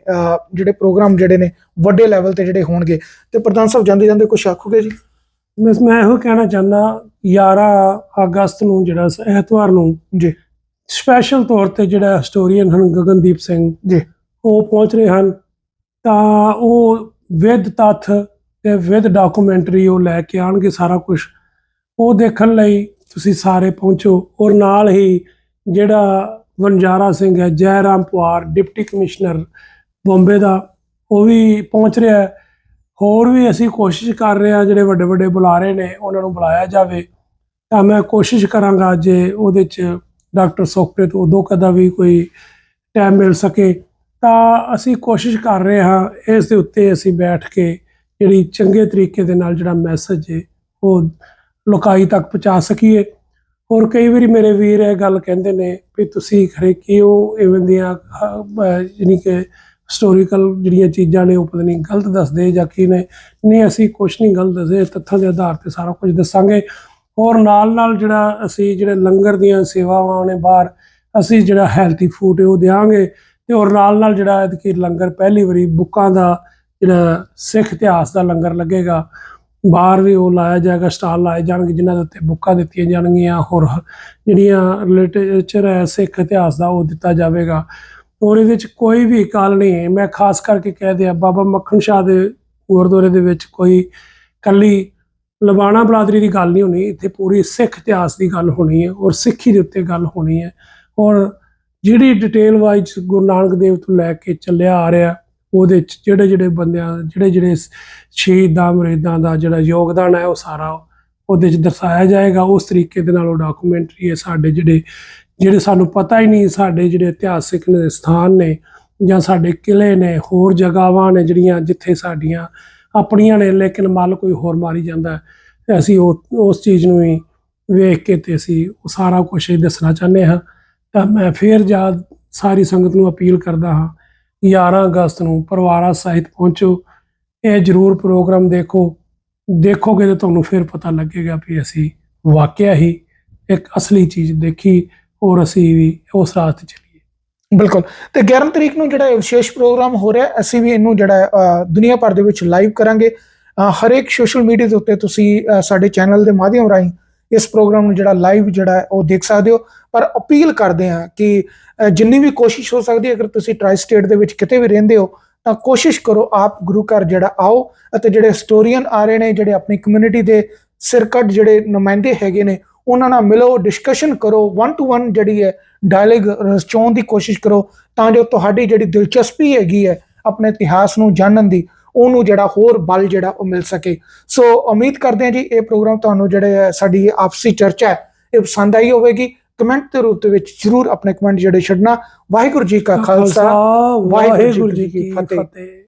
ਜਿਹੜੇ ਪ੍ਰੋਗਰਾਮ ਜਿਹੜੇ ਨੇ ਵੱਡੇ ਲੈਵਲ ਤੇ ਜਿਹੜੇ ਹੋਣਗੇ। ਤੇ ਪ੍ਰਧਾਨ ਸਾਹਿਬ ਜਾਂਦੇ ਜਾਂਦੇ ਕੁਝ ਆਖੋਗੇ ਜੀ? ਮੈਂ ਮੈਂ ਇਹੋ ਕਹਿਣਾ ਚਾਹੁੰਦਾ 11 ਅਗਸਤ ਨੂੰ ਜਿਹੜਾ ਐਤਵਾਰ ਨੂੰ ਜੀ। ਸਪੈਸ਼ਲ ਤੌਰ ਤੇ ਜਿਹੜਾ ਹਿਸਟੋਰੀਅਨ ਹਨ ਗਗਨਦੀਪ ਸਿੰਘ ਜੀ। ਉਹ ਪਹੁੰਚ ਰਹੇ ਹਨ। ਤਾਂ ਉਹ ਵਿਦ ਤੱਥ ਤੇ ਵਿਦ ਡਾਕੂਮੈਂਟਰੀ ਉਹ ਲੈ ਕੇ ਆਣਗੇ ਸਾਰਾ ਕੁਝ ਉਹ ਦੇਖਣ ਲਈ ਤੁਸੀਂ ਸਾਰੇ ਪਹੁੰਚੋ ਔਰ ਨਾਲ ਹੀ ਜਿਹੜਾ ਵਣਜਾਰਾ ਸਿੰਘ ਹੈ ਜੈਰਾਮ ਪਵਾਰ ਡਿਪਟੀ ਕਮਿਸ਼ਨਰ ਬੰਬੇ ਦਾ ਉਹ ਵੀ ਪਹੁੰਚ ਰਿਹਾ ਹੈ। ਹੋਰ ਵੀ ਅਸੀਂ ਕੋਸ਼ਿਸ਼ ਕਰ ਰਹੇ ਹਾਂ ਜਿਹੜੇ ਵੱਡੇ ਵੱਡੇ ਬੁਲਾਰੇ ਨੇ ਉਹਨਾਂ ਨੂੰ ਬੁਲਾਇਆ ਜਾਵੇ। ਤਾਂ ਮੈਂ ਕੋਸ਼ਿਸ਼ ਕਰਾਂਗਾ ਜੇ ਉਹਦੇ ਚ ਡਾਕਟਰ ਸੁਖਪ੍ਰੀਤ ਉਦੋਂ ਕਦਾ ਵੀ ਕੋਈ ਟਾਈਮ ਮਿਲ ਸਕੇ। ਤਾਂ ਅਸੀਂ ਕੋਸ਼ਿਸ਼ ਕਰ ਰਹੇ ਹਾਂ ਇਸ ਦੇ ਉੱਤੇ ਅਸੀਂ ਬੈਠ ਕੇ ਜਿਹੜੀ ਚੰਗੇ ਤਰੀਕੇ ਦੇ ਨਾਲ ਜਿਹੜਾ ਮੈਸੇਜ ਹੈ ਉਹ ਲੋਕਾਈ ਤੱਕ ਪਹੁੰਚਾ ਸਕੀਏ। ਹੋਰ ਕਈ ਵਾਰੀ ਮੇਰੇ ਵੀਰ ਇਹ ਗੱਲ ਕਹਿੰਦੇ ਨੇ ਵੀ ਤੁਸੀਂ ਖਰੇ ਕਿਉਂ ਇਵੇਂ ਦੀਆਂ ਅਹ, ਯਾਨੀ ਕਿ ਹਿਸਟੋਰੀਕਲ ਜਿਹੜੀਆਂ ਚੀਜ਼ਾਂ ਨੇ, ਉਹ ਪਤਾ ਨਹੀਂ ਗਲਤ ਦੱਸਦੇ ਜਾਂ ਕੀ ਨੇ। ਨਹੀਂ, ਅਸੀਂ ਕੁਝ ਨਹੀਂ ਗਲਤ ਦੱਸਦੇ, ਤੱਥਾਂ ਦੇ ਆਧਾਰ ਤੇ ਸਾਰਾ ਕੁਝ ਦੱਸਾਂਗੇ। ਔਰ ਨਾਲ ਨਾਲ ਜਿਹੜਾ ਅਸੀਂ ਜਿਹੜੇ ਲੰਗਰ ਦੀਆਂ ਸੇਵਾਵਾਂ ਨੇ ਬਾਹਰ, ਅਸੀਂ ਜਿਹੜਾ ਹੈਲਥੀ ਫੂਡ ਉਹ ਦਿਆਂਗੇ। ਤੇ ਔਰ ਨਾਲ ਨਾਲ ਜਿਹੜਾ ਕਿ ਲੰਗਰ, ਪਹਿਲੀ ਵਾਰੀ ਬੁੱਕਾਂ ਦਾ ਜਿਹੜਾ ਸਿੱਖ ਇਤਿਹਾਸ ਦਾ ਲੰਗਰ ਲੱਗੇਗਾ, ਬਾਹਰ ਵੀ ਉਹ ਲਾਇਆ ਜਾਏਗਾ, ਸਟਾਲ ਲਾਏ ਜਾਣਗੇ, ਜਿਨ੍ਹਾਂ ਦੇ ਉੱਤੇ ਬੁੱਕਾਂ ਦਿੱਤੀਆਂ ਜਾਣਗੀਆਂ। ਹੋਰ ਜਿਹੜੀਆਂ ਲਿਟਰੇਚਰ ਹੈ, ਸਿੱਖ ਇਤਿਹਾਸ ਦਾ ਉਹ ਦਿੱਤਾ ਜਾਵੇਗਾ। ਔਰ ਇਹਦੇ ਵਿੱਚ ਕੋਈ ਵੀ ਕਾਲ ਨਹੀਂ ਹੈ। ਮੈਂ ਖਾਸ ਕਰਕੇ ਕਹਿ ਦਿਆਂ, ਬਾਬਾ ਮੱਖਣ ਸ਼ਾਹ ਦੇ ਗੁਰਦੁਆਰੇ ਦੇ ਵਿੱਚ ਕੋਈ ਕੱਲੀ ਲਬਾਣਾ ਬਰਾਦਰੀ ਦੀ ਗੱਲ ਨਹੀਂ ਹੋਣੀ, ਇੱਥੇ ਪੂਰੀ ਸਿੱਖ ਇਤਿਹਾਸ ਦੀ ਗੱਲ ਹੋਣੀ ਹੈ ਔਰ ਸਿੱਖੀ ਦੇ ਉੱਤੇ ਗੱਲ ਹੋਣੀ ਹੈ। ਔਰ ਜਿਹੜੀ ਡਿਟੇਲ ਵਾਈਜ਼ ਗੁਰੂ ਨਾਨਕ ਦੇਵ ਤੋਂ ਲੈ ਕੇ ਚੱਲਿਆ ਆ ਰਿਹਾ, ਉਹਦੇ ਚ ਜਿਹੜੇ ਜਿਹੜੇ ਬੰਦਿਆਂ ਜਿਹੜੇ ਜਿਹੜੇ ਸ਼ਹੀਦਾਂ ਮੁਰੀਦਾਂ ਦਾ ਜਿਹੜਾ ਯੋਗਦਾਨ ਹੈ ਉਹ ਸਾਰਾ ਉਹਦੇ ਚ ਦਰਸਾਇਆ ਜਾਏਗਾ। ਉਸ ਤਰੀਕੇ ਦੇ ਨਾਲ ਉਹ ਡਾਕੂਮੈਂਟਰੀ ਹੈ, ਸਾਡੇ ਜਿਹੜੇ ਜਿਹੜੇ ਸਾਨੂੰ ਪਤਾ ਹੀ ਨਹੀਂ ਸਾਡੇ ਜਿਹੜੇ ਇਤਿਹਾਸਿਕ ਨੇ, ਸਥਾਨ ਨੇ ਜਾਂ ਸਾਡੇ ਕਿਲੇ ਨੇ, ਹੋਰ ਜਗ੍ਹਾਵਾਂ ਨੇ ਜਿਹੜੀਆਂ ਜਿੱਥੇ ਸਾਡੀਆਂ ਆਪਣੀਆਂ ਨੇ, ਲੇਕਿਨ ਮੱਲ ਕੋਈ ਹੋਰ ਮਾਰੀ ਜਾਂਦਾ ਅਸੀਂ ਉਹ, ਉਸ ਚੀਜ਼ ਨੂੰ ਹੀ ਵੇਖ ਕੇ ਤੇ ਅਸੀਂ ਉਹ ਸਾਰਾ ਕੁਝ ਇਹ ਦੱਸਣਾ ਚਾਹੁੰਦੇ ਹਾਂ। ਤਾਂ ਮੈਂ ਫੇਰ ਜਦ ਸਾਰੀ ਸੰਗਤ ਨੂੰ ਅਪੀਲ ਕਰਦਾ ਹਾਂ 11 ਅਗਸਤ ਨੂੰ ਪਰਿਵਾਰਾ ਸਾਹਿਤ ਪਹੁੰਚੋ। ਇਹ ਜ਼ਰੂਰ ਪ੍ਰੋਗਰਾਮ ਦੇਖੋ। ਦੇਖੋਗੇ ਤਾਂ ਤੁਹਾਨੂੰ ਫਿਰ ਪਤਾ ਲੱਗੇਗਾ ਵੀ ਅਸੀਂ ਵਾਕਿਆ ਹੀ ਇੱਕ ਅਸਲੀ ਚੀਜ਼ ਦੇਖੀ। ਔਰ ਅਸੀਂ ਵੀ ਉਸ ਰਾਹ ਤੇ ਚੱਲੀਏ। ਬਿਲਕੁਲ। ਤੇ 11 ਤਰੀਕ ਨੂੰ ਜਿਹੜਾ ਵਿਸ਼ੇਸ਼ ਪ੍ਰੋਗਰਾਮ ਹੋ ਰਿਹਾ, ਅਸੀਂ ਵੀ ਇਹਨੂੰ ਜਿਹੜਾ ਦੁਨੀਆ ਭਰ ਦੇ ਵਿੱਚ ਲਾਈਵ ਕਰਾਂਗੇ। ਹਰੇਕ ਸੋਸ਼ਲ ਮੀਡੀਆ ਦੇ ਉੱਤੇ ਤੁਸੀਂ ਸਾਡੇ ਚੈਨਲ ਦੇ ਮਾਧਿਅਮ ਰਾਹੀਂ ਇਸ ਪ੍ਰੋਗਰਾਮ ਨੂੰ ਜਿਹੜਾ ਲਾਈਵ ਜਿਹੜਾ ਉਹ ਦੇਖ ਸਕਦੇ ਹੋ। ਪਰ ਅਪੀਲ ਕਰਦੇ ਹਾਂ ਕਿ ਜਿੰਨੀ ਵੀ ਕੋਸ਼ਿਸ਼ ਹੋ ਸਕਦੀ ਹੈ, ਅਗਰ ਤੁਸੀਂ ਟਰਾਈ ਸਟੇਟ ਦੇ ਵਿੱਚ ਕਿਤੇ ਵੀ ਰਹਿੰਦੇ ਹੋ, ਤਾਂ ਕੋਸ਼ਿਸ਼ ਕਰੋ ਆਪ ਗੁਰੂ ਘਰ ਜਿਹੜਾ ਆਓ ਅਤੇ ਜਿਹੜੇ ਹਿਸਟੋਰੀਅਨ ਆ ਰਹੇ ਨੇ, ਜਿਹੜੇ ਆਪਣੀ ਕਮਿਊਨਿਟੀ ਦੇ ਸਿਰਕੱਢ ਜਿਹੜੇ ਨੁਮਾਇੰਦੇ ਹੈਗੇ ਨੇ ਉਹਨਾਂ ਨਾਲ ਮਿਲੋ ਡਿਸਕਸ਼ਨ ਕਰੋ 1 ਟੂ 1 ਜਿਹੜੀ ਹੈ ਡਾਇਲੌਗ ਰਚਾਉਣ ਦੀ ਕੋਸ਼ਿਸ਼ ਕਰੋ ਤਾਂ ਜੋ ਤੁਹਾਡੀ ਜਿਹੜੀ ਦਿਲਚਸਪੀ ਹੈਗੀ ਹੈ ਆਪਣੇ ਇਤਿਹਾਸ ਨੂੰ ਜਾਣਨ ਦੀ ਉਹਨੂੰ ਜਿਹੜਾ ਹੋਰ ਬਲ ਜਿਹੜਾ ਉਹ ਮਿਲ ਸਕੇ। ਸੋ ਉਮੀਦ ਕਰਦੇ ਹਾਂ ਜੀ ਇਹ ਪ੍ਰੋਗਰਾਮ ਤੁਹਾਨੂੰ ਜਿਹੜੇ ਹੈ ਸਾਡੀ ਆਪਸੀ ਚਰਚਾ ਹੈ ਇਹ ਪਸੰਦ ਆਈ ਹੋਵੇਗੀ। ਕਮੈਂਟ ਦੇ ਰੂਪ ਦੇ ਵਿੱਚ ਜਰੂਰ ਆਪਣੇ ਕਮੈਂਟ ਜਿਹੜੇ ਛੱਡਣਾ। ਵਾਹਿਗੁਰੂ ਜੀ ਕਾ ਖਾਲਸਾ ਵਾਹਿਗੁਰੂ ਜੀ ਕੀ। ਫਤਿਹ।